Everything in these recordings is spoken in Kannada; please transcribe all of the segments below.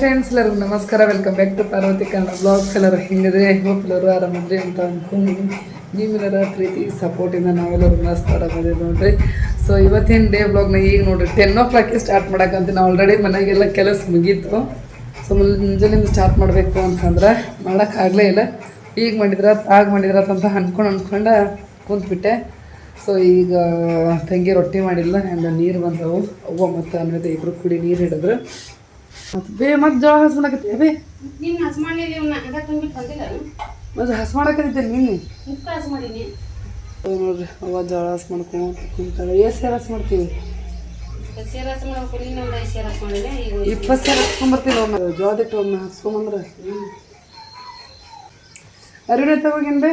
ಫ್ರೆಂಡ್ಸ್ ಎಲ್ಲರಿಗೂ ನಮಸ್ಕಾರ. Welcome back to Parvathi Kannada blogs ಎಲ್ಲರೂ ಹೆಂಗಿದ್ರೆ? ಹೋಪ್ ಎಲ್ಲರೂ ಆರಾಮದ್ರಿ ಅಂತ ಅಂದ್ಕೊಂಡು ನೀವೆಲ್ಲರ ಪ್ರೀತಿ ಸಪೋರ್ಟಿಂದ ನಾವೆಲ್ಲರೂ ಮಸ್ತ್ ಆರಾಮದ್ರಿ ನೋಡ್ರಿ. ಸೊ ಇವತ್ತಿನ ಡೇ ಬ್ಲಾಗ್ನ ಈಗ ನೋಡ್ರಿ. ಟೆನ್ ಓ ಕ್ಲಾಕಿಗೆ ಸ್ಟಾರ್ಟ್ ಮಾಡಕ್ಕಂತ ನಾವು ಆಲ್ರೆಡಿ ಮನೆಗೆಲ್ಲ ಕೆಲಸ ಮುಗೀತು. ಸೊ ಮುಂಜಾನೆಯಿಂದ ಸ್ಟಾರ್ಟ್ ಮಾಡಬೇಕು ಅಂತಂದ್ರೆ ಮಾಡೋಕ್ಕಾಗಲೇ ಇಲ್ಲ. ಈಗ ಮಾಡಿದ್ರ, ಆಗ ಮಾಡಿದ್ರ ಅಂತ ಅಂದ್ಕೊಂಡು ಅಂದ್ಕೊಂಡು ಕೂತ್ಬಿಟ್ಟೆ. ಸೊ ಈಗ ತಂಗಿ ರೊಟ್ಟಿ ಮಾಡಿಲ್ಲ ಆ್ಯಂಡ್ ನೀರು ಬಂದವು. ಅವ್ವ ಮತ್ತು ಅನ್ನೋದು ಇಬ್ಬರು ಕುಡಿ ನೀರು ಹಿಡಿದ್ರು. ಮತ್ತು ಬೇ ಮತ್ತೆ ಜೋಳ ಹಸ್ ಮಾಡಕತ್ತಿ ಬೇ. ನಿನ್ನ ಹಸ್ ಮಾಡಿರಿ ಇವ್ನ ಅದ ತುಂಬಿಟ್ಟು ಬಂದಿಲ್ಲ ಮತ್ತೆ ಹಸ್ಮಾಡಕತ್ತಿದ್ದೆ ನಿನ್ನೆ. ಮುಕ್ಕ ನೋಡ್ರಿ ಅವ ಜೋಳ ಹಸ್ ಮಾಡ್ಕೊಂಡು ಕುಂತಾಳೆ. ಎಷ್ಟು ಸೇರು ಹಸ್ ಮಾಡ್ತೀವಿ? ಇಪ್ಪತ್ತು ಸೇರ್ ಹಸ್ಕೊಂಬರ್ತೀವಿ ಒಮ್ಮೆ ಜೋಳದಿಟ್ಟು ಒಮ್ಮೆ ಹಸ್ಕೊಂಬಂದ್ರೆ ಅರಿವಿನ ತಗೋಗಿನ್ ಬೇ.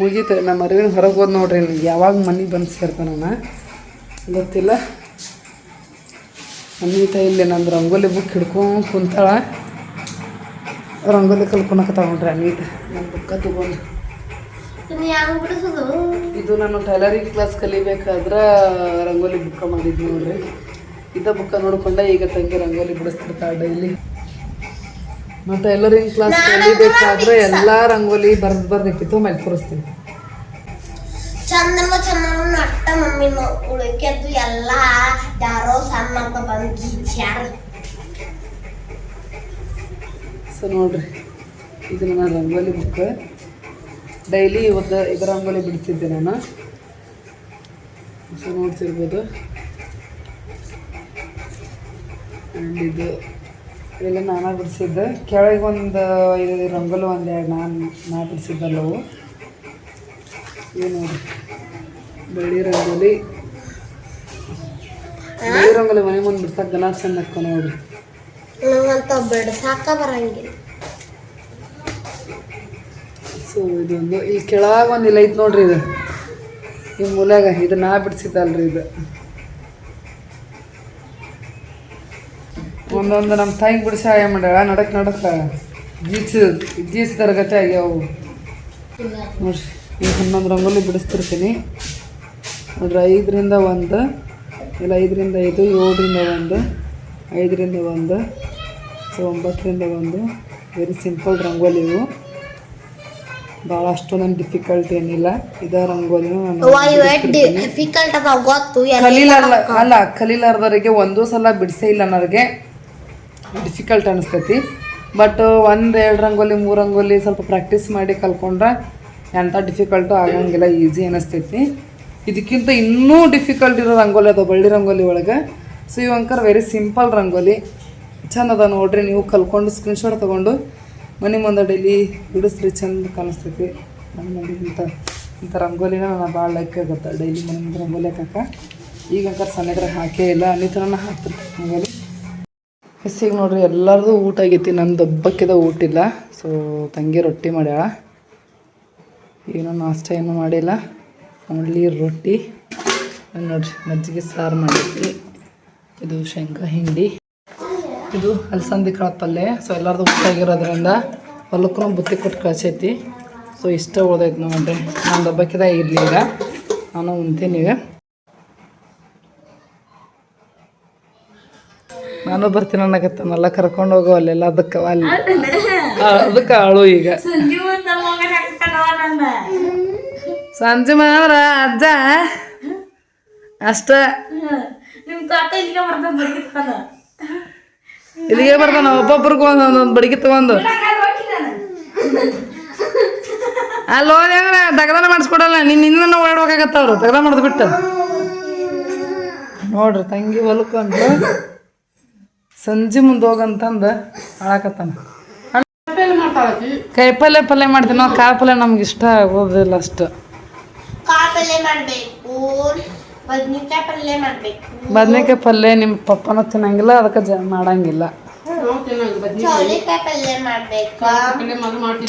ಮುಗೀತು ನಮ್ಮ ಅರಿವಿನ ಹೊರಗೆ ಹೋದ್ ನೋಡ್ರಿ ಯಾವಾಗ ಮನೆಗೆ ಬಂದು ಸೇರ್ತಾನ ಗೊತ್ತಿಲ್ಲ. ಅನ್ವಿತ ಇಲ್ಲಿ ನಂದು ರಂಗೋಲಿ ಬುಕ್ ಹಿಡ್ಕೊಂಡು ಕುಂತಾಳ. ರಂಗೋಲಿ ಕಲ್ಕೊಳಕ್ಕೆ ತಗೊಂಡ್ರಿ ಅನ್ವಿತ ನನ್ನ ಬುಕ್ಕ ತಗೊಂಡು. ಇದು ನಾನು ಟೈಲರಿಂಗ್ ಕ್ಲಾಸ್ ಕಲಿಬೇಕಾದ್ರೆ ರಂಗೋಲಿ ಬುಕ್ಕ ಮಾಡಿದ್ವಿ ನೋಡ್ರಿ. ಇದ ಬುಕ್ಕ ನೋಡ್ಕೊಂಡೆ ಈಗ ತಂಗಿ ರಂಗೋಲಿ ಬಿಡಿಸ್ತಿರ್ತಾಳೆ ಡೈಲಿ ನಾವು ಟೈಲರಿಂಗ್ ಕ್ಲಾಸ್ ಕಲಿಬೇಕಾದ್ರೆ ಎಲ್ಲ ರಂಗೋಲಿ ಬರ್ದು ಬರ್ದಿಟ್ಟಿತ್ತು ಮೇಲೆ ಕೂರಿಸ್ತೀನಿ ನಟ್ಟ ಮಮ್ಮಿ ಉಳಿಕೆದ್ದು ಎಲ್ಲ ಯಾರೋ ಸಣ್ಣ ಮಕ್ಕ ಬಂದು ಗೀಚ್ಯಾರ ಸೊ ನೋಡ್ರಿ, ಇದು ನನ್ನ ರಂಗೋಲಿ ಬುಕ್ ಡೈಲಿ ಇವತ್ತು ಇದು ರಂಗೋಲಿ ಬಿಡ್ತಿದ್ದೆ ನಾನು. ಸೊ ನೋಡ್ತಿರ್ಬೋದು ಇದು ಇವೆಲ್ಲ ನಾನು ಬಿಡಿಸಿದ್ದೆ. ಕೆಳಗೆ ಒಂದು ಇದು ರಂಗೋಲಿ ಒಂದು ಎರಡು ನಾನು ನಾ ಬಿಡಿಸಿದ್ದಲ್ಲವು. ಏನು ನೋಡಿ ಬೆಳ್ಳಿ ರಂಗೋಲಿ ಬೆಳ್ಳಿ ರಂಗೋಲಿ ಮನೆ ಮುಂದೆ ಬಿಡ್ಸಾಕ ಗನ ಚಂದ ಅಕ್ಕ ನೋಡ್ರಿ ನಂಗಂತ ಬಿಡ್ಸಾಕ ಬರಂಗಿಲ್ಲ. ಸೊ ಇದೊಂದು ಇಲ್ಲಿ ಕೆಳಗೆ ಒಂದು ಇಲ್ಲ ಐತೆ ನೋಡ್ರಿ ಇದು. ಈ ಮೂಲಾಗ ಇದು ನಾ ಬಿಡಿಸಿದ್ದಲ್ರಿ ಇದು. ಒಂದೊಂದು ನಮ್ಮ ತಾಯಿ ಬಿಡಿಸಾಯ ಮಾಡ್ಯಾಳ ನಡಕ್ ನಡಕ ಗೀಚ್ ಜೀಸ್ ತರಗತಿ ಆಗ್ಯಾವು. ನೋಡ್ರಿ ಈಗ ಹನ್ನೊಂದು ರಂಗೋಲಿ ಬಿಡಿಸ್ತಿರ್ತೀನಿ. ನೋಡ್ರಿ ಐದರಿಂದ ಒಂದು ಇಲ್ಲ ಐದರಿಂದ ಐದು ಏಳರಿಂದ ಒಂದು ಐದರಿಂದ ಒಂದು ಸೊ ಒಂಬತ್ತರಿಂದ ಒಂದು. ವೆರಿ ಸಿಂಪಲ್ ರಂಗೋಲಿ ಇವು. ಭಾಳ ಅಷ್ಟೊಂದು ಡಿಫಿಕಲ್ಟ್ ಏನಿಲ್ಲ. ಇದ ರಂಗೋಲಿ ಕಲೀಲಾರ್ದ ಅಲ್ಲ ಕಲೀಲಾರ್ದವರಿಗೆ ಒಂದೂ ಸಲ ಬಿಡಿಸೇ ಇಲ್ಲ ನನಗೆ. ಡಿಫಿಕಲ್ಟ್ ಅನಿಸ್ತೈತಿ. ಬಟ್ ಒಂದು ಎರಡು ರಂಗೋಲಿ ಮೂರು ರಂಗೋಲಿ ಸ್ವಲ್ಪ ಪ್ರಾಕ್ಟೀಸ್ ಮಾಡಿ ಕಲ್ಕೊಂಡ್ರೆ ಎಂಥ ಡಿಫಿಕಲ್ಟು ಆಗಂಗಿಲ್ಲ ಈಸಿ ಅನಿಸ್ತೈತಿ. ಇದಕ್ಕಿಂತ ಇನ್ನೂ ಡಿಫಿಕಲ್ಟ್ ಇರೋ ರಂಗೋಲಿ ಅದು ಬಳ್ಳಿ ರಂಗೋಲಿ ಒಳಗೆ. ಸೊ ಇವಂಕರ್ ವೆರಿ ಸಿಂಪಲ್ ರಂಗೋಲಿ. ಚಂದ ಅದ ನೋಡ್ರಿ, ನೀವು ಕಲ್ಕೊಂಡು ಸ್ಕ್ರೀನ್ಶಾಟ್ ತೊಗೊಂಡು ಮನೆ ಮುಂದೆ ಡೈಲಿ ಬಿಡಿಸ್ರಿ, ಚಂದ ಕಾಣಿಸ್ತೈತಿ. ಮುಂದೆ ಇಂಥ ಇಂಥ ರಂಗೋಲಿನ ನಾನು ಭಾಳ ಲೈಕ್ ಆಗುತ್ತೆ. ಡೈಲಿ ಮನೆ ಮುಂದೆ ರಂಗೋಲಿ ಹಾಕಕ್ಕೆ. ಈಗ ಅಂಕರ್ ಸಣ್ಣದ್ರ ಹಾಕೇ ಇಲ್ಲ ಅನ್ನಿತನ ಹಾಕ್ತಿರ್ತೀನಿ ರಂಗೋಲಿ. ಹೆಸಿಗೆ ನೋಡ್ರಿ, ಎಲ್ಲರದು ಊಟ ಆಗೈತಿ. ನಂದು ದಬ್ಬಕ್ಕಿದ ಊಟ ಇಲ್ಲ. ಸೊ ತಂಗಿ ರೊಟ್ಟಿ ಮಾಡ್ಯಾಳ. ಏನೋ ನಾಷ್ಟ ಏನೂ ಮಾಡಿಲ್ಲ. ಓನ್ಲಿ ರೊಟ್ಟಿ ನೋಡಿ ನೋಡ್ರಿ ಮಜ್ಜಿಗೆ ಸಾರು ಮಾಡಿದ್ವಿ. ಇದು ಶೇಂಗಾ ಹಿಂಡಿ. ಇದು ಅಲಸಂದಿ ಕಾಳು ಪಲ್ಯ. ಸೊ ಎಲ್ಲರದು ಊಟ ಆಗಿರೋದ್ರಿಂದ ಹೊಲಕ್ಕೂ ಬುತ್ತಿ ಕೊಟ್ಟು ಕಳ್ಸೈತಿ. ಸೊ ಇಷ್ಟ ನಾವು ನೋಡ್ರಿ. ನಾನು ಹಬ್ಬಕ್ಕಿದ ಇರಲಿ ಈಗ. ನಾನು ಉಣ್ತೀನಿ ಈಗ. ನಾನು ಬರ್ತೀನಿ ಅನ್ನಕತ್ತಾನಲ್ಲ ಕರ್ಕೊಂಡು ಹೋಗೋ ಅಲ್ಲೆಲ್ಲ ಅದಕ್ಕೆ ಅಲ್ಲಿ ಅದಕ್ಕೆ ಆಳು ಈಗ. ಸಂಜೆ ಮಾವ್ರ ಅಜ್ಜ ಅಷ್ಟ. ನಿಮ್ಮ ತಾತ ಇಲ್ಲಿಗೆ ಬರ್ದ ಬರ್ತಿರ್ತಾನ ಇಲ್ಲಿಗೆ ಬರ್ತಾನ ಒಬ್ಬೊಬ್ರಿಗೆ ಒಂದೊಂದು ಬಡಗಿ ತಗೊಂಡು. ಅಲ್ಲಿ ಹೋದೆ ಅಂದ್ರೆ ತಗದಾನ ಮಾಡಿಸ್ಕೊಡಲ್ಲ ನಿನ್ನ ಇನ್ನೂ ಓಡಾಡ್ಬೇಕಾಗತ್ತ ಅವ್ರು ತಗದ ಮಾಡಿದ್ ಬಿಟ್ಟು ನೋಡ್ರಿ ತಂಗಿ ಹೊಲ್ಕೊಂಡು ಸಂಜೆ ಮುಂದೆ ಹೋಗಂತಂದು ಹಾಳಾಕತ್ತಾನ. ಕೈ ಪಲ್ಯ ಪಲ್ಯ ಮಾಡ್ತೀನಿ ನಾವು ಕಾಯಿ ಪಲ್ಯ ನಮ್ಗೆ ಇಷ್ಟ ಆಗೋದಿಲ್ಲ ಅಷ್ಟು. ಕಾಳು ಪಲ್ಯ ಮಾಡ್ಬೇಕು. ಬದ್ನಿಕಾಯಿ ಪಲ್ಯ ಮಾಡ್ಬೇಕು. ಬದ್ನೆಕಾಯಿ ಪಲ್ಯ ನಿಮ್ಮ ಪಪ್ಪನ ತಿನ್ನಂಗಿಲ್ಲ ಅದಕ್ಕೆ ಜ ಮಾಡಂಗಿಲ್ಲ. ಚೌಳಿಕಾಯಿ ಪಲ್ಯ ಮಾಡ್ಬೇಕು.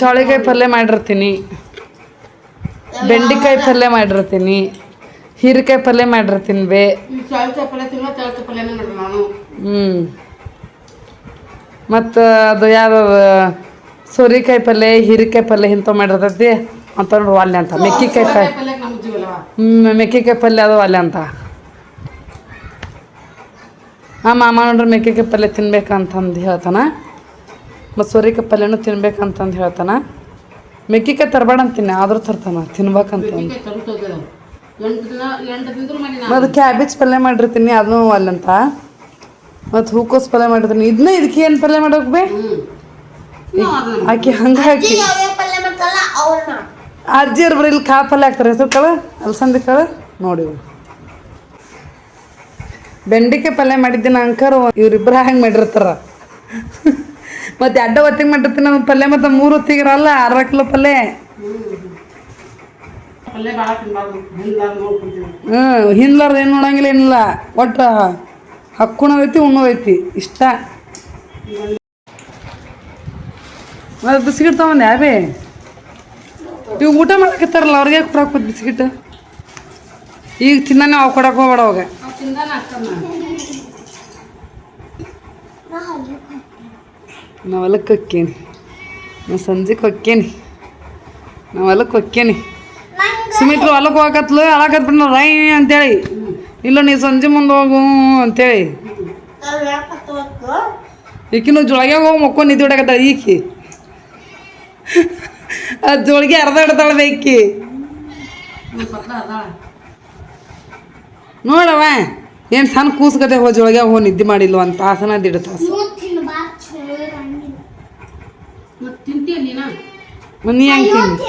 ಚೌಳಿಕಾಯಿ ಪಲ್ಯ ಮಾಡಿರ್ತೀನಿ. ಬೆಂಡಿಕಾಯಿ ಪಲ್ಯ ಮಾಡಿರ್ತೀನಿ. ಹೀರೆಕಾಯಿ ಪಲ್ಯ ಮಾಡಿರ್ತೀನಿ ಬೇ. ಹ್ಞೂ ಮತ್ತು ಅದು ಯಾವ ಸೋರಿಕಾಯಿ ಪಲ್ಯ ಹೀರೆಕಾಯಿ ಪಲ್ಯ ಇಂಥವು ಮಾಡಿರ್ತೈತಿ. ಅಂತ ನೋಡಿ ಅಲ್ಲೇ ಅಂತ ಮೆಕ್ಕಿಕಾಯಿ ಪಲ್ಯ ಹ್ಞೂ ಮೆಕ್ಕಿಕಾಯಿ ಪಲ್ಯ ಅದು ಅಲ್ಲೇ ಅಂತ. ಆ ಮಾಮ ನೋಡ್ರಿ ಮೆಕ್ಕೆಕಾಯಿ ಪಲ್ಯ ತಿನ್ಬೇಕಂತಂದು ಹೇಳ್ತಾನ. ಮತ್ತು ಸೋರೆಕಾಯಿ ಪಲ್ಯನೂ ತಿನ್ಬೇಕಂತಂದು ಹೇಳ್ತಾನ. ಮೆಕ್ಕೆಕಾಯಿ ತರಬೇಡ ಅಂತೀನಿ ಆದರೂ ತರ್ತಾನ ತಿನ್ಬೇಕಂತ ಮತ್ತು ಕ್ಯಾಬೇಜ್ ಪಲ್ಯ ಮಾಡಿರ್ತೀನಿ ಅದನ್ನೂ ಅಲ್ಲಂತ. ಮತ್ತು ಹೂಕೋಸ್ ಪಲ್ಯ ಮಾಡಿರ್ತೀನಿ ಇದನ್ನ ಇದಕ್ಕೆ ಏನು ಪಲ್ಯ ಮಾಡೋಕೆ ಬೇ? ಆಕೆ ಹಂಗೆ ಹಾಕಿ ಯಾವ್ಯಾವ ಪಲ್ಯ ಮಾಡ್ತಾರಲ್ಲ ಅವ್ರನ್ನ ಅಜ್ಜಿ ಅವ್ರು ಬರೀ ಇಲ್ಲಿ ಕಾ ಪಲ್ಯ ಹಾಕ್ತಾರೆ. ಹೆಸರು ಕಾಳು. ಅಲಸಂದಿ ಕಾಳು. ನೋಡಿ ಬೆಂಡಿಕೆ ಬೆಂಡಿಕಾಯಿ ಪಲ್ಯ ಮಾಡಿದ್ದೀನಿ ಅಂಕರು ಇವ್ರಿಬ್ರು ಹ್ಯಾಂಗೆ ಮಾಡಿರ್ತಾರ? ಮತ್ತು ಅಡ್ಡ ಹೊತ್ತಿಗೆ ಮಾಡಿರ್ತೀನಿ ನಮ್ಮ ಪಲ್ಯ ಮತ್ತು ಮೂರು ಹೊತ್ತಿಗೆ ಇರಲ್ಲ ಅರ್ಧ ಕಿಲೋ ಪಲ್ಯ. ಹ್ಞೂ ಹಿಂದ್ಲಾರ್ದು ಏನು ನೋಡಂಗಿಲ್ಲ ಏನಿಲ್ಲ. ಒಟ್ಟು ಉಣ್ಣೋ ಉಣ್ಣೋದೈತಿ ಇಷ್ಟ. ತೊಗೊಂಡು ಯಾವೇ ಇವು ಊಟ ಮಾಡಕತ್ತಾರಲ್ಲ ಅವ್ರಿಗೆ ಕೊಡಕ್ಕೆ ಬಿಸ್ಕಿಟ್ ಈಗ ತಿನ್ನಾನೆ ಅವು ಕೊಡಕ್ಕೆ ಹೋಗ್ಬೇಡ ಅವಾಗ. ನಾವು ತಿಂದಾನ ನಾವು ಹೊಲಕ್ಕೆ ಹೊಕ್ಕೇನಿ. ನಾ ಸಂಜೆಗೆ ಹೊಕ್ಕೇನಿ. ನಾ ಹೊಲಕ್ಕೆ ಹೊಕ್ಕೇನಿ. ಸುಮಿತ್ರು ಹೊಲಕ್ಕೆ ಹೋಗತ್ಲು ಅಳಕತ್ ಬಿಟ್ಟು ರೈ ಅಂತೇಳಿ. ಇಲ್ಲ ನೀ ಸಂಜೆ ಮುಂದೆ ಹೋಗು ಅಂತೇಳಿ. ಈಕಿನ ಜೊಳಗೆ ಹೋಗಿ ಮಕ್ಕೊಂಡು ನಿದ್ದೆ ಹೊಡಕತ್ತಾಳ ಈಕಿ. ಜೋಳಿಗೆ ಅರ್ಧ ಇಡ್ತಾಳ ಬೇಕಿ ನೋಡವ ಏನು ಸಣ್ಣ ಕೂಸ್ಕತೆ ಹೋ ಜೋಳಿಗೆ ಹೋ ನಿದ್ದೆ ಮಾಡಿಲ್ಲ ಒಂದು ತಾಸನ ದಿಡ ತಾಸು. ನೀ ಹೆಂಗೆ ತಿಂದಿ?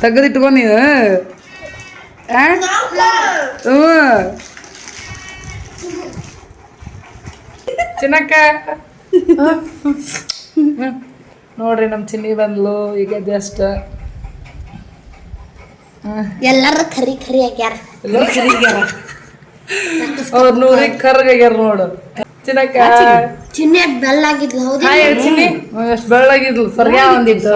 ತೆಗೆದಿಟ್ಕೊ ನೀನು? ಹ್ಞೂ. ಚಿನ್ನಕ್ಕ. ನೋಡ್ರಿ ನಮ್ಮ ಚಿನ್ನಿ ಬಂದ್ಲು ಈಗ ಜಸ್ಟ್ ಎಲ್ಲರೂ ಖರಿ ಖರಿ ಆಗ್ಯಾರ. ಅವ್ರ ನೂರಿಗೆ ಕರ್ಗಾಗ್ಯಾರ ನೋಡು. ಚಿನ್ನಕ್ಕ ಚಿನ್ನ ಬೆಲ್ಲ ಹೌದಾ ಚಿನ್ನಿ. ಎಷ್ಟು ಬೆಳ್ಳಗಿದ್ಲು. ಸ್ವರ್ಗ ಒಂದಿತ್ತು.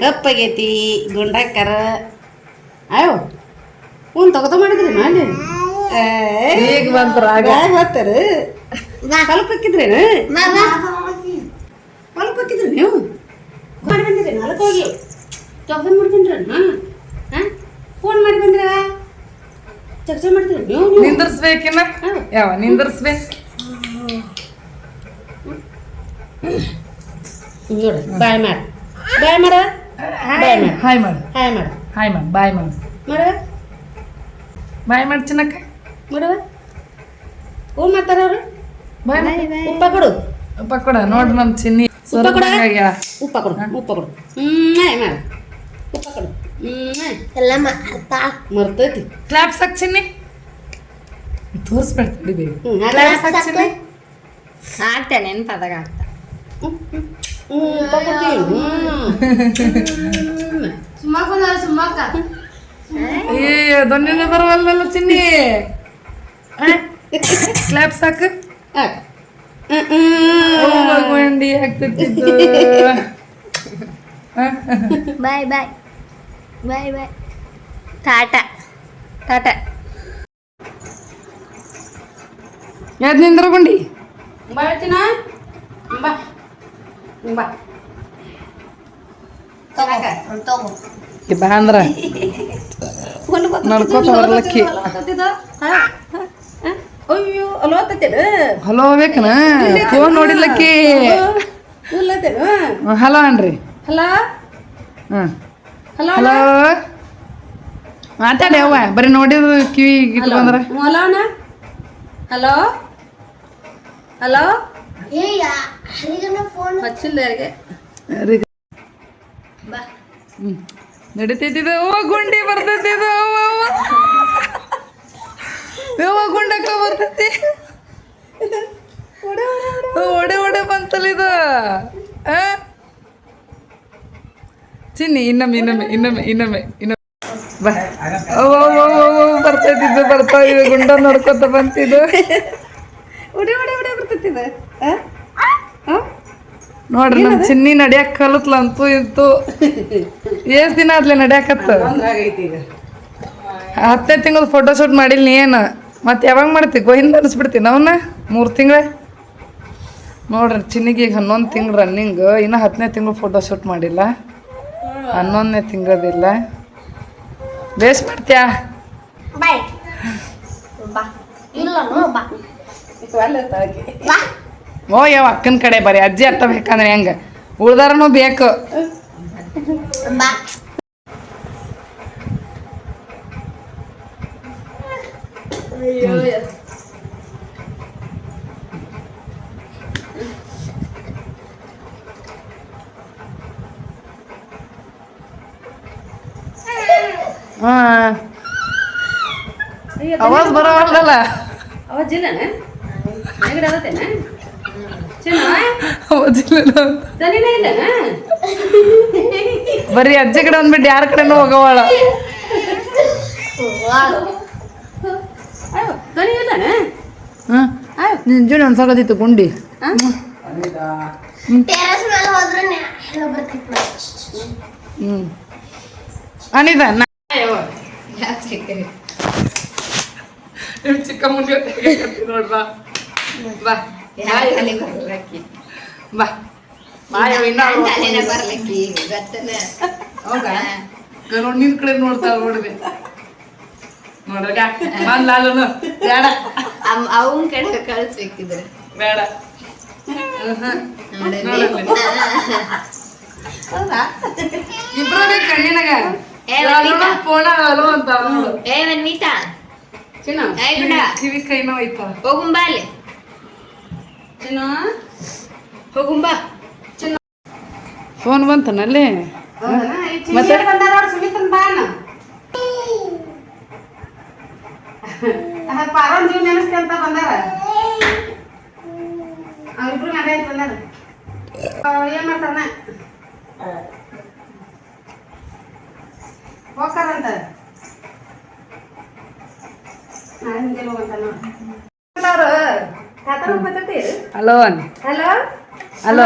ಕಪ್ಪಗೇತಿ ಗುಂಡಕ್ಕರ ಅಯ್ಯೋ ತಗದ ಮಾಡಿದ್ರಿ ಮಾಡಿ ಈಗ ಬಂತು ರಾಗ. ಬರ್ತಾರ ನೀವು? ಮಾಡಿ ಬಂದಿರಿ ಹೋಗಿ. ಮಾಡ್ತೀನಿ ಫೋನ್ ಮಾಡಿ ಬಂದ್ರ? ಚರ್ಚೆ ಮಾಡ್ತೀರಿ ನೀವು? ನೀವು ನಿಂದ್ರಿಸ್ಬೇಕಿನ್ನ ಯಾವ ನಿಂದ್ರಿಸ್ಬೇಕು ಬಾಯ್ ಮಾಡ. ಬಾಯ್ ಮಾಡ. ಹಾಯ್ ಮಾಡ. ಹಾಯ್ ಮಾಡು ಹಾಯ್ ಮಾಡ. ಹಾಯ್ ಮಾಡು ಬಾಯ್ ಮಾಡು. ಮರ ಬಾಯ್ ಮಾಡಿ ಚಿನ್ನಕ್ಕ. ಮಾಡವ ಹ್ಞೂ ಮಾಡ್ತಾರ ಅವ್ರು? ಬಾಯ್ ಉಪ್ಪ ಕೊಡು. ಉಪ್ಪ ಕೊಡ. ನೋಡ್ರಿ ನಮ್ಮ ಚಿನ್ನಿ. ಉಪ್ಪ ಕೊಡ. ಉಪ್ಪ ಕೊಡು. ಉಪ್ಪ ಕೊಡು. ಹ್ಮ್ ಮಾಡ. ಉಪ್ಪ ಕೊಡು. ಎಲ್ಲ ಮಾಡ್ತಾ ಮರ್ತೈತಿ. ಕ್ಲಾಪ್ಸ್ ಹಾಕ್ ಚಿನ್ನಿ. ತೋರಿಸ್ಬೇಡ ತಡಿಬೇಕು ಹ್ಞೂ ಕ್ಲಾಪ್ಸ್ ಹಾಕ್ ಚಿನ್ನಿ. ಆಗ್ತೇನೆ ನೆನಪಾದಾಗ ಆಗ್ತಾ. ಏ ದೊನ್ನಿನ ಬರವಲ್ವಲ್ಲ ಚಿನ್ನಿ. ಕ್ಲಾಪ್ಸ್ ಸಾಕು. ಬಾಯ್ ಬಾಯ್. ಬಾಯ್ ಬಾಯ್. ಟಾಟಾ ಟಾಟಾ. ಯಾವ್ದು ನಿಂದ್ರಗುಂಡಿ? ಬರ್ತೀನ ಬಾ ಬಾ ತಗೋ ಬಾ ಅಂದ್ರ. ನಡ್ಕೋತ ಬರ್ಲಕ್ಕಿ. ಅಯ್ಯೋ ತತ್ತೇನು ಹಲೋ ಬೇಕನ ಫೋನ್ ನೋಡಿಲ್ಲಕ್ಕಿ. ಹಲೋ ಅನ್ರಿ. ಹಲೋ? ಹಾಂ. Hello hello? ಮಾತಾಡಿ ಅವ್ವ ಬರೀ ನೋಡಿದ್ರು ಕಿವಿ ಬಂದ್ರ ಹಲೋ ಅಣ್ಣ ಹಲೋ? ಹಲೋ ಹಚ್ಚಿಲ್ಲ ಯಾರಿಗೆ? ನಡಿತೈತಿದ ಓ ಗುಂಡಿ ಬರ್ತೈತಿ ಗುಂಡಕ್ಕ ಬರ್ತೈತಿ. ಒಡೆ ಒಡೆ ಬಂತಲ್ಲ ಇದು ಆ? ಚಿನ್ನಿ ಇನ್ನೊಮ್ಮೆ ಇನ್ನೊಮ್ಮೆ ಇನ್ನೊಮ್ಮೆ ಇನ್ನೊಮ್ಮೆ ಇನ್ನೊಮ್ಮೆ. ಬಾ. ಓ ಬರ್ತೈತಿದ್ದು ಬರ್ತಾ ಇದೆ. ಗುಂಡ ನೋಡ್ಕೊತ ಬಂತಿದ್ದು. ಉಡಿ ಉಡಿ ಉಡಿ ಬರ್ತೈತಿದ. ನೋಡ್ರಿ ನಮ್ಮ ಚಿನ್ನಿ ನಡ್ಯಾಕ ಕಲತ್ಲ ಅಂತೂ ಇತ್ತು ಎಷ್ಟ್ ದಿನ ಆದ್ಲೆ ನಡ್ಯಾಕತ್ತ? ಹತ್ತನೇ ತಿಂಗಳು ಫೋಟೋ ಶೂಟ್ ಮಾಡಿಲ್ಲ ನೀ ಏನು? ಮತ್ತೆ ಯಾವಾಗ ಮಾಡ್ತಿ? ಗೋಹಿಂದ ಅನಿಸ್ಬಿಡ್ತೀನಿ ಅವನ್ನ ಮೂರು ತಿಂಗಳ? ನೋಡ್ರಿ ಚಿನ್ನಿಗೆ ಈಗ ಹನ್ನೊಂದು ತಿಂಗಳು ರನ್ನಿಂಗ್ ಇನ್ನು ಹತ್ತನೇ ತಿಂಗಳು ಫೋಟೋ ಶೂಟ್ ಮಾಡಿಲ್ಲ. ಹನ್ನೊಂದನೇ ತಿಂಗಳದಿಲ್ಲ. ಬೇಸ್ ಮಾಡ್ತೀಯಾ? ಓ ಯಾವ ಅಕ್ಕನ ಕಡೆ ಬರೀ ಅಜ್ಜಿ ಅತ್ತ ಬೇಕಂದ್ರೆ ಹೆಂಗ? ಉಳ್ದಾರನು ಬೇಕು. ಬಾ ಹಾ. ಅವಾಜ್ ಬರೋವಲ್ಲ ಅವ ಬರೀ ಅಜ್ಜಿ ಕಡೆ ಅಂದ್ಬಿಟ್ಟು ಯಾರ ಕಡೆನೂ ಹೋಗವಾಳ ಅಯ್ಯೋ ದನಿ ಇಲ್ಲನ ಹ್ಮ್. ನಿಂಜು ಅನ್ಸಾಕತ್ತಿತ್ತು ಗುಂಡಿ. ಟೆರಸ್ ಮೇಲೆ ಹೋದ್ರೆ ಎಲ್ಲ ಬರ್ತಿತ್ತು. ಹ್ಮ್. ಅನಿದ ನಾ ಚಿಕ್ಕ ಮುಂದೆ ನೋಡ್ಬಾ ಬಾ. ಬಾ. ಮಾಯವ ಇನ್ನ ಹೌದಾ? ಗರು ನಿನ್ ಕಡೆ ನೋಡ್ತಾವ ನೋಡ್ರಿ ನೋಡ್ರಗ ಬಂದ್ ಲಾಲುನು. ಬೇಡ. ಅವನ್ ಕಡೆ ಕಳಿಸ್ಬೇಕಿದ್ರೆ. ಬೇಡ. ಇಬ್ರು ಬೇಕು ಕಣ್ಣಿನಾಗ ಏ, ಒಂದಿಟ. ಫೋನ ಅಂತ ಏ ಚಿನ್ನ. ಕಿವಿ ಕೈ ಹೋಗುಂಬಾ ಅಲ್ಲಿ. ಚಿನ್ನ? ಹೋಗುಂಬಾ ಫೋನ್ ಬಂತನಲ್ಲಿ ಚಿನ್ನ ಮತ್ತೆ? ಪಾರೋನ್ ಜೀವ ನೆನೆಸ್ತೆ ಅಂತ ಬಂದಾರ. ಅವ್ರಿಬ್ರು ಮಗ ಅಂತ ಬಂದಾರ. ಏನ್ ಮಾಡ್ತಾರನ? ಹೋಗ್ತಾರಂತ? ನಾನು ಮುಂಜಾನೆ ಹೋಗಂತ ಹಲೋ ಅನ್ ಹಲೋ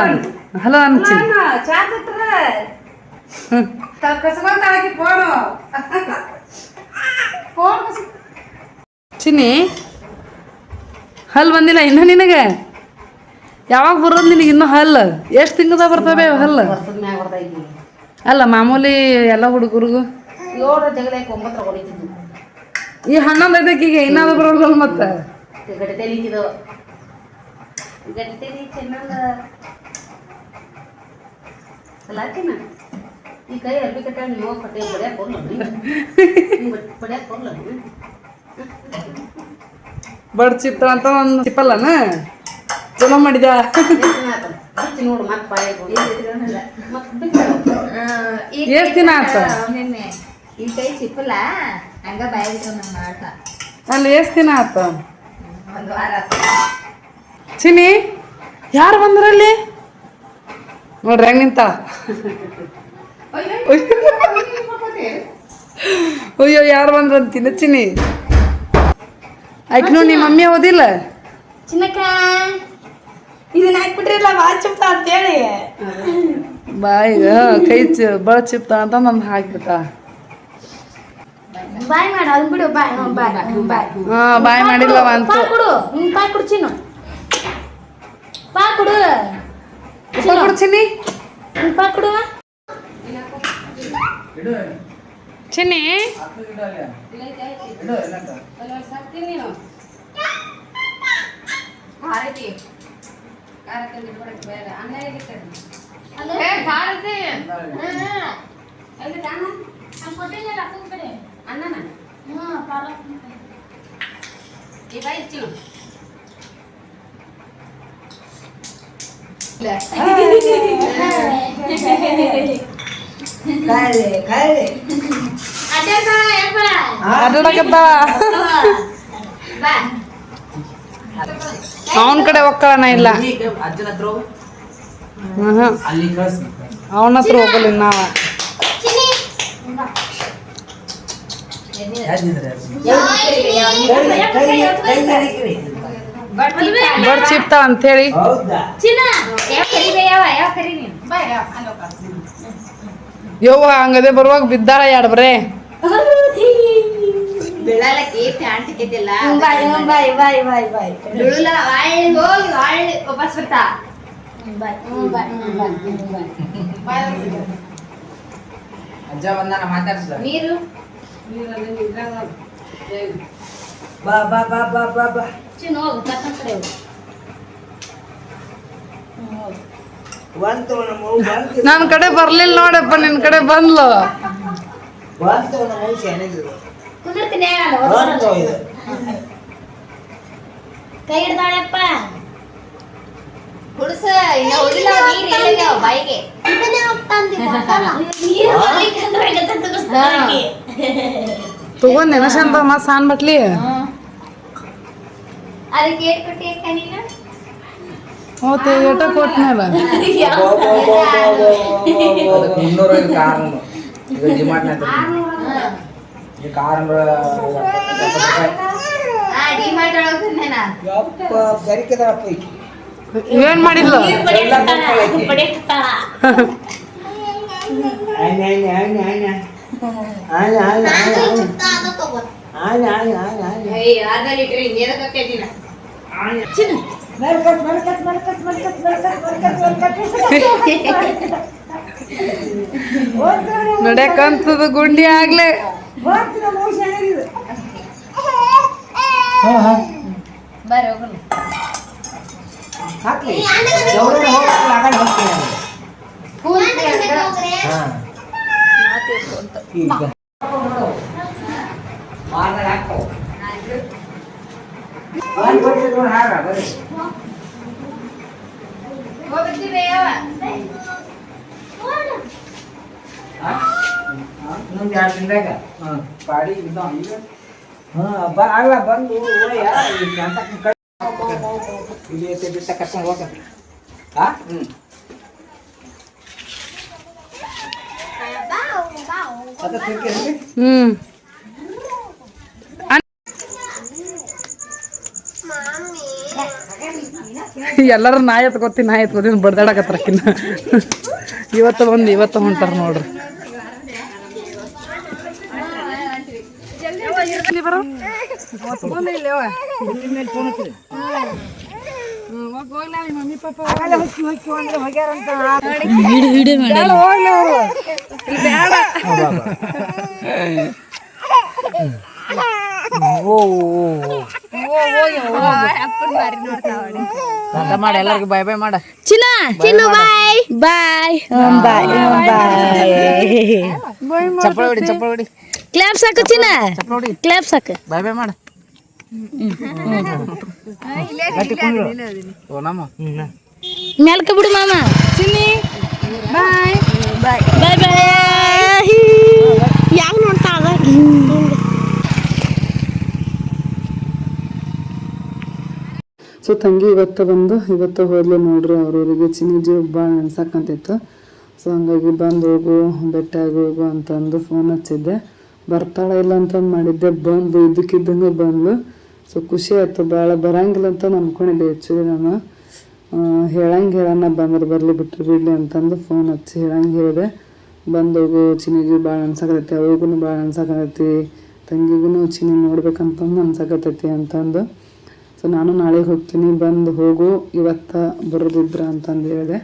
ಹಲೋ ಅನ್ ಅನ್ ಚಿನ್ನಿ ಹಲ್ ಬಂದಿಲ್ಲ ಇನ್ನು ನಿನಗೆ? ಯಾವಾಗ ಬರೋದು ನಿನಗೆ ಇನ್ನೂ ಹಲ್? ಎಷ್ಟು ತಿಂಗದ ಬರ್ತವೆ ಹಲ್? ಅಲ್ಲ ಮಾಮೂಲಿ ಎಲ್ಲ ಹುಡುಗರು ಈ ಹನ್ನೊಂದು ಐದಕ್ಕೆ ಈಗ ಇನ್ನಾದ್ರೂ ಬರೋಲ್ಲ ಮತ್ತೆ? ಗಡಿ ತೆಲಿತಿದ್ದು ಗಡಿ ತೆಲಿ ಚೆನ್ನಂದ ಅಲ್ಲ ಚಿನ್ನ ಈ ಕೈ ಅರ್ಬಿ ಕಟ್ಟ ನೀವು ಕಟ್ಟೆ ಬಡಿಯಾಕ ಕೊಡ್ಲ ಬಡಿಯಾಕ ಕೊಡ್ಲ ಬಡ್ ಚಿತ್ತ ಅಂತ ಒಂದು ಸಿಪ್ಪಲ್ಲನ ಚಲೋ ಮಾಡಿದ ನೋಡು ಮತ್ತೆ ಬಾಯಾಗ ಮತ್ತೆ ಎಷ್ಟ್ ದಿನ ಆತ? ನಿನ್ನೆ ಈ ಕೈ ಚಿಪ್ಪಲ ಹಂಗ ಬಾಯಿಗೆ ನಮ್ಮ ಆಟ ಅಲ್ಲಿ ಎಷ್ಟು ದಿನ ಆತ? ಚಿನ್ನಿ ಯಾರು ಬಂದ್ರಲ್ಲಿ? ನೋಡ್ರಿ ಹೆಂಗ್ ನಿಂತ ಅಯ್ಯೋ ಯಾರು ಬಂದ್ರ ಅಂತಿನ ಚಿನ್ನಿ? ಆಯ್ತು ನೋಡಿ ನಿಮ್ಮ ಮಮ್ಮಿ ಓದಿಲ್ಲ? ಚಿನ್ನಕ್ಕ ಇದನ್ನ ಹಾಕ್ಬಿಟ್ರಿಲ್ಲ ಭಾಳ ಹೇಳಿ ಅಂತೇಳಿ. ಬಾಯಿಗ ಕೈ ಚ ಬಳ ಚಿಪ್ತ ಅಂತ ನಮ್ಗೆ ಹಾಕ್ಬಿಟ್ಟ. ಬಾಯ್ ಮಾಡು ಅದನ್ನ ಬಿಡು ಬಾಯ್ ಹ್ಞೂ ಬಾಯ್ ಹ್ಞೂ ಬಾಯ್. ಹಾ ಬಾಯ್ ಮಾಡಿಲ್ಲವ ಅಂತ ಕೊಡು ಹ್ಞೂ ಪಾ ಕೊಡು ಚಿನ್ನು. ಪಾ ಕೊಡು. ಕೊಡು ಚಿನ್ನಿ. ಹ್ಞೂ ಪಾ ಕೊಡು. ಚಿನ್ನಿ. ಅಣ್ಣನ ಈ ಬಾಯಿ ಚಿನ್ನು ಅಡ್ಡಾಡಕತ್ತಾವ ಬಾ ಅವನ ಕಡೆ ಒಕ್ಕಳನ ಇಲ್ಲ ಅಜ್ಜನ ಹತ್ರ ಹೋಗು ಹ್ಮ್ ಅಲ್ಲಿ ಕಳ್ಸಿ ಅವನ ಹತ್ರ ಹೋಗಲ್ಲ ನಾವ ಬಡ್ ಚಿಪ್ತ ಅಂತ ಹೇಳಿ ಚಿನ್ನ ಯಾವ ಕರಿಬೇ ಯಾವ ಯಾವ ಕರಿ ನೀನು? ಯವ್ವ ಹಂಗದೆ ಬರುವಾಗ ಬಿದ್ದಾರ ಎರಡು ಬರೇ? ಬೀಳಲಕ್ಕೆ ಪ್ಯಾಂಟ್ ಇದ್ದಿಲ್ಲ ಬಾಯ್ ಬಾಯ್ ಬಾಯ್ ಬಾಯ್ ಬಾಯ್. ಬೀಳಲ್ಲ ವಾಳಿ ಹೋಗಿ ವಾಳಿ ವಾಪಸ್ ಬರ್ತಾ. ಅಜ್ಜ ಬಂದ ಮಾತಾಡ್ಸ ನೀರು? ಬಾ ಬಾ ಬಾ ಬಾ ಬಾ ನನ್ನ ಕಡೆ ಬರ್ಲಿಲ್ಲ ನೋಡಪ್ಪ ನಿನ್ ಕಡೆ ಬಂದ್ಲು. ಕೈ ಹಿಡ್ದಾಳಪ್ಪ ಕುಡ್ಸ ಬಾಯಿಗೆ ಇದನ್ನೇ ಹೋಗ್ತಾಂದಿ ಗೊತ್ತಲ್ಲ ನೀರು ಬರ್ಲಿಕ್ಕಂದ್ರೆ ಗಂಟೆ ತುಗಿಸ್ತಾಳೆ ಆಕಿ. ತಗೊಂಡ್ ನೆನಸಂತ ಮತ್ ಸಾನ್ ಬಟ್ಲಿ ಅದಕ್ಕೆ ಏಟ್ ಕೊಟ್ಟಿ ಅಕ್ಕ ನೀನು ಹೋತೆ ಏಟ ಕೊಟ್ನಲ್ಲ ಮುನ್ನೂರ ಐದು ಕಾರಣ ಈಗ ಡಿಮಾರ್ಟ್ ಈ ಕಾರಣ ಆ ಡಿಮಾರ್ಟ್ ಒಳಗೆ ಬಂದೇನಾ ಯಪ್ಪ ಗರಿಕೆದಾರಪ್ಪ ಈಕಿ ಏನ್ ಮಾಡಿದ್ಲು ನಡ್ಯಾಕಂತದ ಗುಂಡಿ ಆಗ್ಲೇ. ಹಾಕ್ಲಿ. ಹೋಗ್ತೀನಿ. ಹೋಗ್ರೆ ಹಾ ಈಗ ಮಾರ್ನಾಗ ಹಾಕ್ತಾವ ಒಂದ್ ಕೊಟ್ಟು ನೋಡಿ ಹಾರ ಬರ್ರಿ ಹೋಗ್ಬಿಡ್ತೀವಿ ಯಾವ ಹಾ? ಹಾ? ಇನ್ನೊಂದ್ ಎರಡು ದಿನದಾಗ ಹಾ ಪಾಡಿ ಇದ್ದಾವ ಈಗ ಹಾ ಬ ಅಲ್ಲ ಬಂದು ಓಯ್ಯ ಇಲ್ಲಿ ಅಂತ ಕಟ್ ಇಲ್ಲಿ ಐತೆ ಬಿಟ್ಟ ಕರ್ಕೊಂಡು ಹೋಗ. ಹಾ ಹ್ಞೂ ಅದ ತಿರ್ಗಿ ಹ್ಮ್. ಎಲ್ಲರೂ ನಾಯಿ ಎತ್ಕೋತೀನಿ ನಾಯಿ ಎತ್ಕೋತೀನಿ ಬಡ್ದಾಡಕತ್ತರಕ್ಕಿನ್ನ ಇವತ್ತು ಬಂದು ಇವತ್ತು ಹೊಂಟಾರ ನೋಡ್ರಿ. ಇಲ್ಲಿ ಬರೋ ಮಾಡಿ ಎಲ್ಲರಿಗೂ ಬಾಯ್ ಬಾಯ್. ಮಾಡ ಚಿನ್ನ ಚಿನ್ನು ಬಾಯ್. ಬಾಯ್ ಬಾಯ್. ಬಾಯ್ ಚಪ್ಪಳ ಹೊಡಿ ಚಪ್ಪಳ ಹೊಡಿ. ಕ್ಲಾಪ್ ಸಾಕು ಚಿನ್ನ. ಚಪ್ಪಳ ಹೊಡಿ. ಕ್ಲಾಪ್ ಸಾಕು. ಬಾಯ್ ಬಾಯ್ ಮಾಡ. ಮೆಲ್ಕ ಬಿಡು ಮಾಮ. ಚಿನ್ನಿ. ಬಾಯ್. ಬಾಯ್ ಬಾಯ್. ಬಾಯ್ ನೋಡ್ತಾ ಸೊ ತಂಗಿ ಇವತ್ತು ಬಂದು, ಇವತ್ತು ಹೋದ್ಲು ನೋಡ್ರಿ ಅವ್ರವ್ರಿಗೆ ಜೀವ ಭಾಳ ನೆನ್ಸಕ್ಕಂತಿತ್ತು ಸೊ ಹಂಗಾಗಿ ಬಂದು ಹೋಗು ಬೆಟ್ಟ ಹೋಗು ಅಂತಂದು ಫೋನ್ ಹಚ್ಚಿದ್ದೆ. ಬರ್ತಾಳ ಇಲ್ಲ ಅಂತಂದು ಮಾಡಿದ್ದೆ ಬಂದು ಇದಕ್ಕಿದ್ದಂಗೆ ಬಂದು ಸೊ ಖುಷಿ ಆಯ್ತು. ಭಾಳ ಬರಂಗಿಲ್ಲ ಅಂತ ಅಂದ್ಕೊಂಡಿದ್ದೆ ಆ್ಯಕ್ಚುಲಿ ನಾನು. ಹೇಳಂಗೆ ಹೇಳೋಣ ಬಂದ್ರೆ ಬರಲಿ ಬಿಟ್ರು ಬಿಡಲಿ ಅಂತಂದು ಫೋನ್ ಹಚ್ಚಿ ಹೇಳಂಗೆ ಹೇಳಿದೆ. ಬಂದು ಹೋಗು ಚಿನ್ನಿಗೆ ಭಾಳ ಅನ್ಸಕತ್ತೈತಿ ಅವ್ರಿಗೂ ಭಾಳ ಅನ್ಸಕತ್ತೈತಿ ತಂಗಿಗೂ ಚಿನ್ನಿ ನೋಡ್ಬೇಕಂತಂದು ಅನ್ಸಕತ್ತೈತಿ ಅಂತಂದು. ಸೊ ನಾನು ನಾಳೆಗೆ ಹೋಗ್ತೀನಿ, ಬಂದು ಹೋಗು, ಇವತ್ತು ಬರೋದಿದ್ರ ಅಂತಂದು ಹೇಳಿದೆ.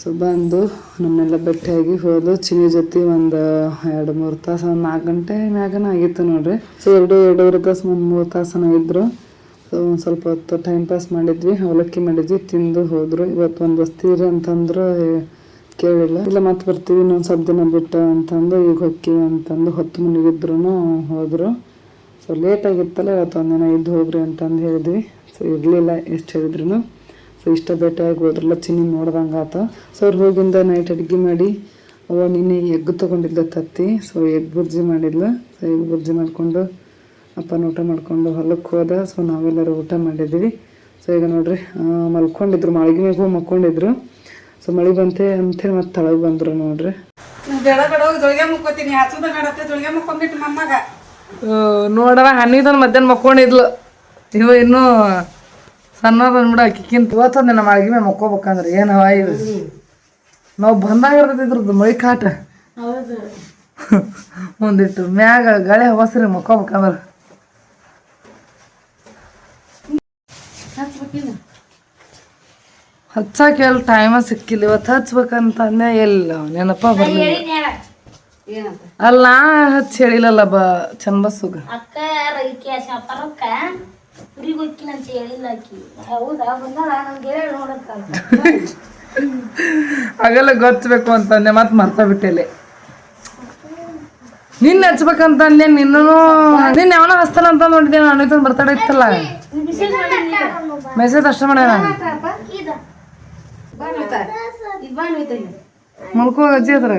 ಸೊ ಬಂದು ನಮ್ಮೆಲ್ಲ ಭೇಟಿಯಾಗಿ ಹೋದು ಚಿನಿ ಜೊತೆ ಒಂದು ಎರಡು ಮೂರು ತಾಸು ಒಂದು ನಾಲ್ಕು ಗಂಟೆ ಮ್ಯಾಗನ ಆಗಿತ್ತು ನೋಡ್ರಿ. ಸೊ ಎರಡು, ಎರಡೂವರೆ ತಾಸು, ಒಂದು ಮೂರು ತಾಸನ ಇದ್ರು. ಸೊ ಒಂದು ಸ್ವಲ್ಪ ಹೊತ್ತು ಟೈಮ್ ಪಾಸ್ ಮಾಡಿದ್ವಿ, ಅವಲಕ್ಕಿ ಮಾಡಿದ್ವಿ, ತಿಂದು ಹೋದ್ರು. ಇವತ್ತು ಒಂದು ಬಸ್ತೀರಿ ಅಂತಂದ್ರು ಕೇಳಿಲ್ಲ. ಇಲ್ಲ ಮತ್ತೆ ಬರ್ತೀವಿ ಇನ್ನೊಂದು ಸ್ವಲ್ಪ ದಿನ ಬಿಟ್ಟು ಅಂತಂದು, ಈಗ ಹೊಕ್ಕಿ ಅಂತಂದು ಹೊತ್ತು ಮುನಿಗಿದ್ರು ಹೋದರು. ಸೊ ಲೇಟ್ ಆಗಿತ್ತಲ್ಲ, ಇವತ್ತು ಒಂದಿನ ಇದ್ದು ಹೋಗ್ರಿ ಅಂತಂದು ಹೇಳಿದ್ವಿ. ಸೊ ಇರಲಿಲ್ಲ ಎಷ್ಟು ಹೇಳಿದ್ರು ಇಷ್ಟ ಭೇಟಿಯಾಗಿ ಹೋದ್ರಲ್ಲ ಚಿನ್ನಿ ನೋಡ್ದಂಗೆ ಆತ. ಸೊ ಅವ್ರು ಹೋಗಿಂದ ನೈಟ್ ಅಡುಗೆ ಮಾಡಿ ಅವ ನಿನ್ನೆ ಎಗ್ ತೊಗೊಂಡಿದ್ಲು ತತ್ತಿ. ಸೊ ಎಗ್ ಬುರ್ಜಿ ಮಾಡಿದ್ಲು. ಸೊ ಎಗ್ ಬುರ್ಜಿ ಮಾಡಿಕೊಂಡು ಅಪ್ಪನ ಊಟ ಮಾಡಿಕೊಂಡು ಹೊಲಕ್ಕೆ ಹೋದ. ಸೊ ನಾವೆಲ್ಲರೂ ಊಟ ಮಾಡಿದ್ವಿ. ಸೊ ಈಗ ನೋಡ್ರಿ ಮಲ್ಕೊಂಡಿದ್ರು ಮಳಿಗೆ ಮೇಗೂ ಮಲ್ಕೊಂಡಿದ್ರು ಸೊ ಮಳೆ ಬಂತೆ ಅಂತೇಳಿ ಮತ್ತೆ ತಳಗೆ ಬಂದರು ನೋಡ್ರಿ. ನೋಡವ ಹನ್ನಿದನ್ ಮಧ್ಯಾಹ್ನ ಮಕ್ಕೊಂಡಿದ್ಲು. ಇವ ಇನ್ನೂ ಸಣ್ಣ ಬಿಡ ಅಕ್ಕಿಕ್ಕಿಂತ ಇವತ್ತೊಂದು ನಮ್ಮ ಅಳ್ಗಿ ಮೇಲೆ ಮಕ್ಕೋಬೇಕಂದ್ರೆ ಏನವ ಇದು? ನಾವು ಬಂದಾಗ ಇರ್ತಿದ್ರದ್ದು ಇದ್ರದ್ದು ಮಳಿ ಕಾಟ. ಒಂದಿಟ್ಟು ಮ್ಯಾಗ ಗಾಳಿ ಹವಸ್ರಿ ಮಕ್ಕೋಬೇಕಂದ್ರೆ. ಹಚ್ಚಾಕ ಎಲ್ಲಿ ಟೈಮ ಸಿಕ್ಕಿಲ್ಲ ಇವತ್ತು ಹಚ್ಬೇಕಂತಂದೆ ಎಲ್ಲ ನೆನಪ ಬರ್ಲಿಲ್ಲ. ಅಲ್ಲ ಹಚ್ಚಿ ಹೇಳಿಲ್ಲಲ್ಲ ಬ ಚಂದ ಬಸ್ಸುಗ. ಪರಕ್ಕ ಊರಿಗೆ ಹೋಗ್ತೀನಿ ಅಂತ ಹೇಳಿಲ್ಲ ಆಕಿ. ಹೌದಾ? ಬಂದಾಳ? ನಮ್ಗೆ ಹೇಳಿ ನೋಡಕ್ಕ. ಆಗಲ್ಲ ಗೊತ್ತಬೇಕು ಅಂತಂದೆ ಮತ್ತೆ ಮರ್ತಾ ಬಿಟ್ಟೆಲೆ. ನಿನ್ನ ಹಚ್ಬೇಕಂತ ಅಂದೆ ನಿನ್ನೂ ನಿನ್ನ ಯಾವನ ಹಸ್ತಾನ ಅಂತ ನೋಡಿದ್ದೆ ನಾನು ಇದನ್ನ ಬರ್ತಡೇ ಇತ್ತಲ್ಲ. ಮೆಸೇಜ್ ಅಷ್ಟೇ ಮಾಡ್ಯಾನ ಮಲ್ಕೋ ಅಜ್ಜಿ ಅದ್ರ